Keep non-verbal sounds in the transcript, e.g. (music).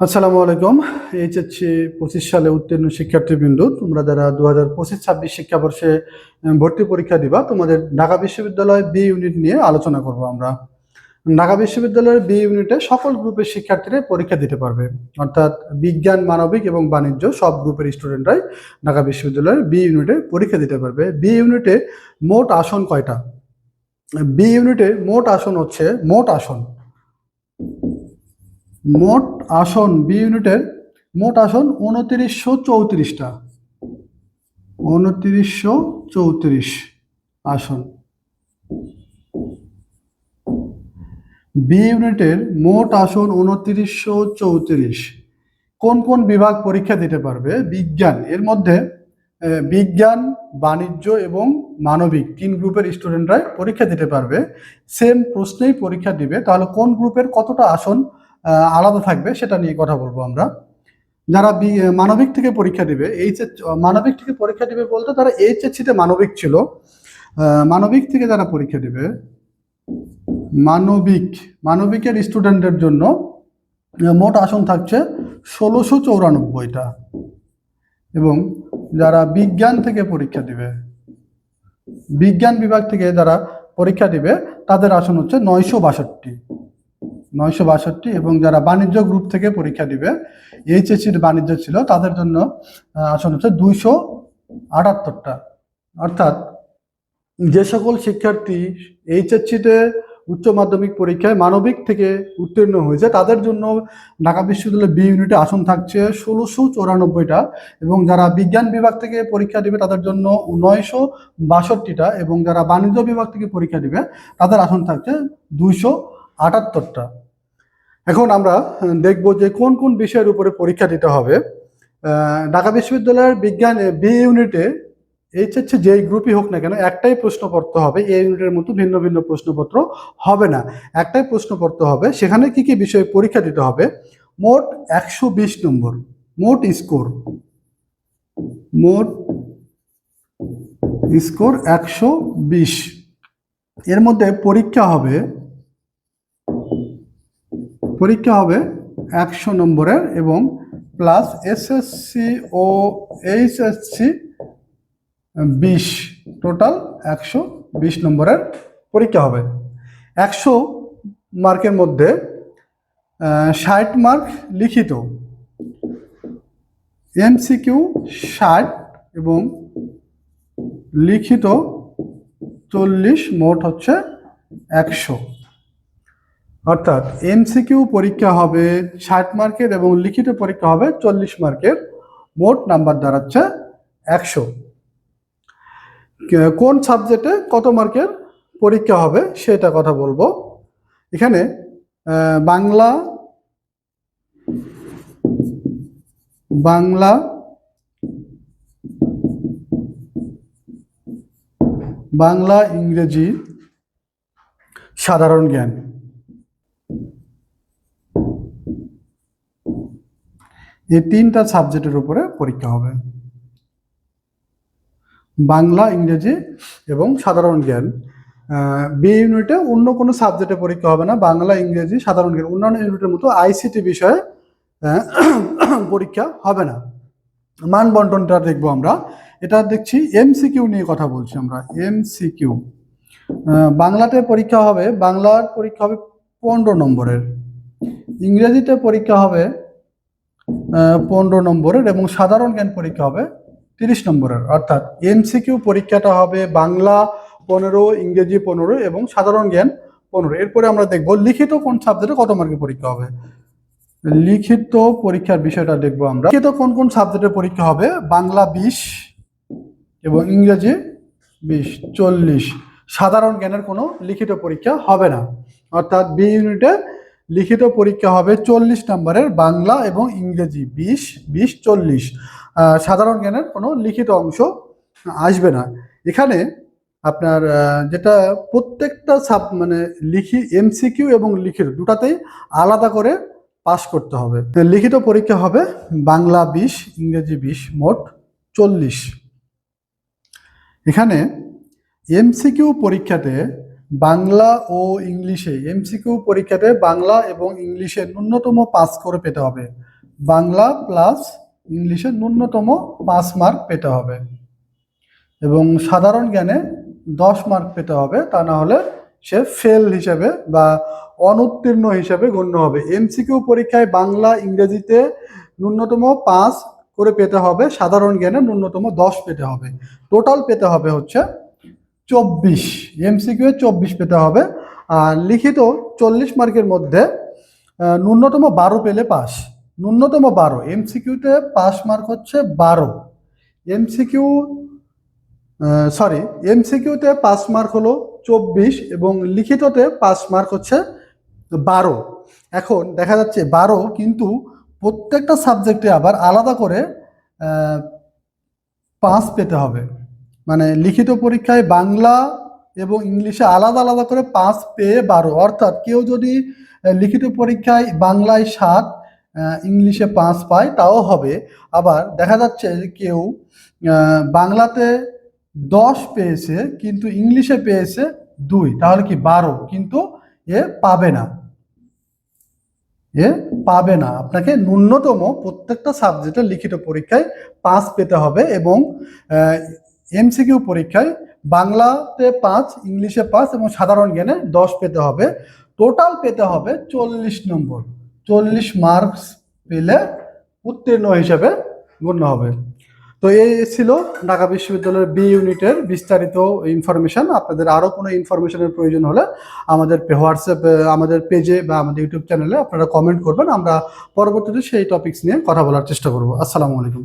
আসসালামু আলাইকুম। এইচএসসি পঁচিশ সালে উত্তীর্ণ শিক্ষার্থীবৃন্দ, তোমরা যারা দু হাজার পঁচিশ ছাব্বিশ শিক্ষাবর্ষে ভর্তি পরীক্ষা দিবা, তোমাদের ঢাকা বিশ্ববিদ্যালয় বি ইউনিট নিয়ে আলোচনা করব আমরা। ঢাকা বিশ্ববিদ্যালয়ের বি ইউনিটে সকল গ্রুপের শিক্ষার্থীরা পরীক্ষা দিতে পারবে। অর্থাৎ বিজ্ঞান, মানবিক এবং বাণিজ্য সব গ্রুপের স্টুডেন্টরাই ঢাকা বিশ্ববিদ্যালয়ের বি ইউনিটে পরীক্ষা দিতে পারবে। বি ইউনিটে মোট আসন কয়টা? বি ইউনিটে মোট আসন হচ্ছে, মোট আসন মোট আসন বি ইউনিটের মোট আসন উনত্রিশশো চৌত্রিশটা। উনত্রিশশো চৌত্রিশ আসন। বি ইউনিটের মোট আসন উনত্রিশশো চৌত্রিশ। কোন কোন বিভাগ পরীক্ষা দিতে পারবে? বিজ্ঞান। এর মধ্যে বিজ্ঞান, বাণিজ্য এবং মানবিক তিন গ্রুপের স্টুডেন্টরাই পরীক্ষা দিতে পারবে। সেম প্রশ্নেই পরীক্ষা দিবে। তাহলে কোন গ্রুপের কতটা আসন আলাদা থাকবে, সেটা নিয়ে কথা বলব আমরা। যারা মানবিক থেকে পরীক্ষা দিবে, এইচ মানবিক থেকে পরীক্ষা দিবে বলতে তারা এইচএসসিতে মানবিক ছিল। মানবিক থেকে যারা পরীক্ষা দিবে, মানবিক, মানবিকের স্টুডেন্টদের জন্য মোট আসন থাকছে ষোলোশো চৌরানব্বইটা। এবং যারা বিজ্ঞান থেকে পরীক্ষা দিবে, বিজ্ঞান বিভাগ থেকে যারা পরীক্ষা দিবে, তাদের আসন হচ্ছে নয়শো বাষট্টি। নয়শো বাষট্টি এবং যারা বাণিজ্য গ্রুপ থেকে পরীক্ষা দিবে, এইচএসসির বাণিজ্য ছিল, তাদের জন্য আসন হচ্ছে দুইশো আটাত্তরটা। অর্থাৎ যে সকল শিক্ষার্থী এইচএসসিতে উচ্চ মাধ্যমিক পরীক্ষায় মানবিক থেকে উত্তীর্ণ হয়েছে, তাদের জন্য ঢাকা বিশ্ববিদ্যালয়ের বি ইউনিটে আসন থাকছে ষোলোশো চৌরানব্বইটা এবং যারা বিজ্ঞান বিভাগ থেকে পরীক্ষা দিবে, তাদের জন্য নয়শো বাষট্টিটা এবং যারা বাণিজ্য বিভাগ থেকে পরীক্ষা দিবে, তাদের আসন থাকছে দুইশো আটাত্তরটা। এখন আমরা দেখব যে কোন কোন বিষয়ের উপরে পরীক্ষা দিতে হবে। ঢাকা বিশ্ববিদ্যালয়ের বিজ্ঞান বি ইউনিটে এইচএসসি যেই গ্রুপই হোক না কেন, একটাই প্রশ্ন পড়তে হবে এই ইউনিটের মতো ভিন্ন ভিন্ন প্রশ্নপত্র হবে না। একটাই প্রশ্ন পড়তে হবে, সেখানে কি কি বিষয়ে পরীক্ষা দিতে হবে? মোট একশো বিশ নম্বর, মোট স্কোর মোট স্কোর একশো বিশ। এর মধ্যে পরীক্ষা হবে পরীক্ষা হবে একশো নম্বরের এবং প্লাস এসএসসি ও এইচএসসি বিশ। টোটাল একশো বিশ নম্বরের পরীক্ষা হবে। একশো মার্কের মধ্যে ষাট মার্ক লিখিত। এমসিকিউ ষাট এবং লিখিত চল্লিশ, মোট হচ্ছে একশো। অর্থাৎ এমসিকিউ পরীক্ষা হবে ষাট মার্কের এবং লিখিত পরীক্ষা হবে চল্লিশ মার্কের। মোট নাম্বার দাঁড়াচ্ছে একশো। কোন সাবজেক্টে কত মার্কের পরীক্ষা হবে সেটা কথা বলব। এখানে বাংলা বাংলা বাংলা ইংরেজি সাধারণ জ্ঞান। এই তিনটা সাবজেক্টের উপরে পরীক্ষা হবে। বাংলা, ইংরেজি এবং সাধারণ জ্ঞান। বি ইউনিটে অন্য কোনো সাবজেক্টে পরীক্ষা হবে না। বাংলা, ইংরেজি, সাধারণ জ্ঞান। অন্যান্য ইউনিটের মতো আইসিটি বিষয়ে (clears throat) পরীক্ষা হবে না। মান বন্টনটা দেখব আমরা। এটা দেখছি এমসিকিউ নিয়ে কথা বলছি আমরা। এমসিকিউ বাংলাতে পরীক্ষা হবে, বাংলার পরীক্ষা হবে পনেরো নম্বরের। ইংরেজিতে পরীক্ষা হবে পনেরো নম্বরের এবং সাধারণ জ্ঞান পরীক্ষা হবে তিরিশ নম্বরের। অর্থাৎ এমসিকিউ পরীক্ষাটা হবে বাংলা পনেরো, ইংরেজি পনেরো এবং সাধারণ জ্ঞান পনেরো। এরপরে আমরা দেখব লিখিত কোন সাবজেক্টে কত মার্কের পরীক্ষা হবে। লিখিত পরীক্ষার বিষয়টা দেখব আমরা। লিখিত কোন কোন সাবজেক্টের পরীক্ষা হবে? বাংলা বিশ এবং ইংরেজি বিশ, চল্লিশ। সাধারণ জ্ঞানের কোনো লিখিত পরীক্ষা হবে না। অর্থাৎ বি ইউনিটে লিখিত পরীক্ষা হবে চল্লিশ নম্বরের বাংলা এবং ইংরেজি, বিশ বিশ, চল্লিশ। সাধারণ জ্ঞানের কোনো লিখিত অংশ আসবে না। এখানে আপনার যেটা প্রত্যেকটা সাব মানে লিখি এমসিকিউ এবং লিখিত দুটাতেই আলাদা করে পাস করতে হবে। লিখিত পরীক্ষা হবে বাংলা বিশ, ইংরেজি বিশ, মোট চল্লিশ। এখানে এমসিকিউ পরীক্ষাতে বাংলা ও ইংলিশে এমসিকিউ পরীক্ষাতে বাংলা এবং ইংলিশে ন্যূনতম পাস করে পেতে হবে। বাংলা প্লাস ইংলিশে ন্যূনতম পাঁচ মার্ক পেতে হবে। এবং সাধারণ জ্ঞানে দশ মার্ক পেতে হবে, তা না হলে সে ফেল হিসেবে বা অনুত্তীর্ণ হিসেবে গণ্য হবে। এমসিকিউ পরীক্ষায় বাংলা, ইংরেজিতে ন্যূনতম পাঁচ করে পেতে হবে, সাধারণ জ্ঞানে ন্যূনতম দশ পেতে হবে। টোটাল পেতে হবে হচ্ছে চব্বিশ এমসিকিউ চব্বিশ পেতে হবে। আর লিখিত চল্লিশ মার্কের মধ্যে ন্যূনতম বারো পেলে পাস। ন্যূনতম বারো এমসিকিউতে পাস মার্ক হচ্ছে বারো। এমসিকিউ সরি এমসিকিউতে পাস মার্ক হলো চব্বিশ এবং লিখিততে পাস মার্ক হচ্ছে বারো। এখন দেখা যাচ্ছে বারো কিন্তু প্রত্যেকটা সাবজেক্টে আবার আলাদা করে পাস পেতে হবে। মানে লিখিত পরীক্ষায় বাংলা এবং ইংলিশে আলাদা আলাদা করে পাঁচ পেয়ে বারো। অর্থাৎ কেউ যদি লিখিত পরীক্ষায় বাংলায় সাত ইংলিশে পাঁচ পায়, তাও হবে। আবার দেখা যাচ্ছে যে কেউ বাংলাতে দশ পেয়েছে, কিন্তু ইংলিশে পেয়েছে দুই, তাহলে কি বারো? কিন্তু এ পাবে না। এ পাবে না। আপনাকে ন্যূনতম প্রত্যেকটা সাবজেক্টে লিখিত পরীক্ষায় পাস পেতে হবে এবং এমসিকিউ পরীক্ষায় বাংলাতে পাঁচ, ইংলিশে পাঁচ এবং সাধারণ জ্ঞানে দশ পেতে হবে। টোটাল পেতে হবে চল্লিশ নম্বর। চল্লিশ মার্কস পেলে উত্তীর্ণ হিসেবে গণ্য হবে। তো এই ছিল ঢাকা বিশ্ববিদ্যালয়ের বি ইউনিটের বিস্তারিত ইনফরমেশন আপনাদের আরও কোনো ইনফরমেশনের প্রয়োজন হলে আমাদের হোয়াটসঅ্যাপ আমাদের পেজে বা আমাদের ইউটিউব চ্যানেলে আপনারা কমেন্ট করবেন। আমরা পরবর্তীতে সেই টপিকস নিয়ে কথা বলার চেষ্টা করব। আসসালামু আলাইকুম।